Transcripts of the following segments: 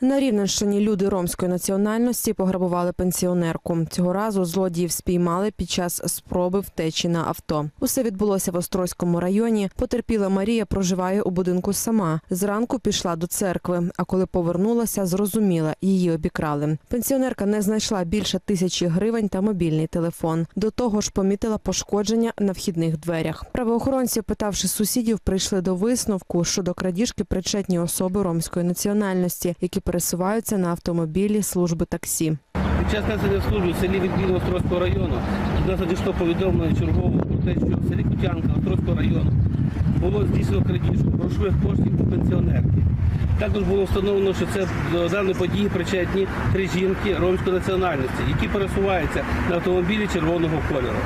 На Рівненщині люди ромської національності пограбували пенсіонерку. Цього разу злодіїв спіймали під час спроби втечі на авто. Усе відбулося в Острозькому районі. Потерпіла Марія проживає у будинку сама. Зранку пішла до церкви, а коли повернулася, зрозуміла, її обікрали. Пенсіонерка не знайшла більше тисячі гривень та мобільний телефон. До того ж, помітила пошкодження на вхідних дверях. Правоохоронці, питавши сусідів, прийшли до висновку, що до крадіжки причетні особи ромської національності, які пересуваються на автомобілі служби таксі. Під час несення служби в селі Відміно Острозького району до нас повідомлення чергового про те, що в селі Кутянка Острозького району було здійснено крадіжку грошових коштів у пенсіонерки. Також було встановлено, що це до даної події причетні три жінки ромської національності, які пересуваються на автомобілі червоного кольору.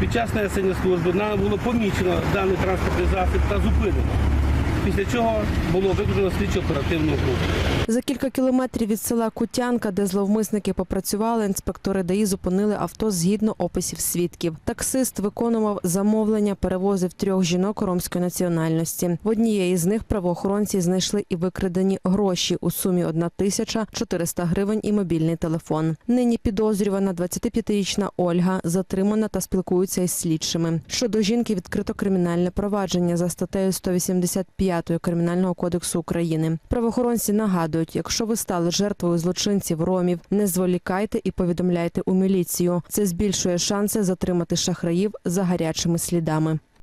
Під час несення служби нами було помічено даний транспортний засіб та зупинено. Після чого було виконано слідчо оперативну групу. За кілька кілометрів від села Кутянка, де зловмисники попрацювали, інспектори ДАІ зупинили авто згідно описів свідків. Таксист виконував замовлення, перевозив трьох жінок ромської національності. В однієї з них правоохоронці знайшли і викрадені гроші у сумі 1 тисяча 400 гривень і мобільний телефон. Нині підозрювана 25-річна Ольга затримана та спілкується із слідчими. Щодо жінки відкрито кримінальне провадження за статтею 185 Кримінального кодексу України. Правоохоронці нагадують, якщо ви стали жертвою злочинців ромів, не зволікайте і повідомляйте у міліцію. Це збільшує шанси затримати шахраїв за гарячими слідами.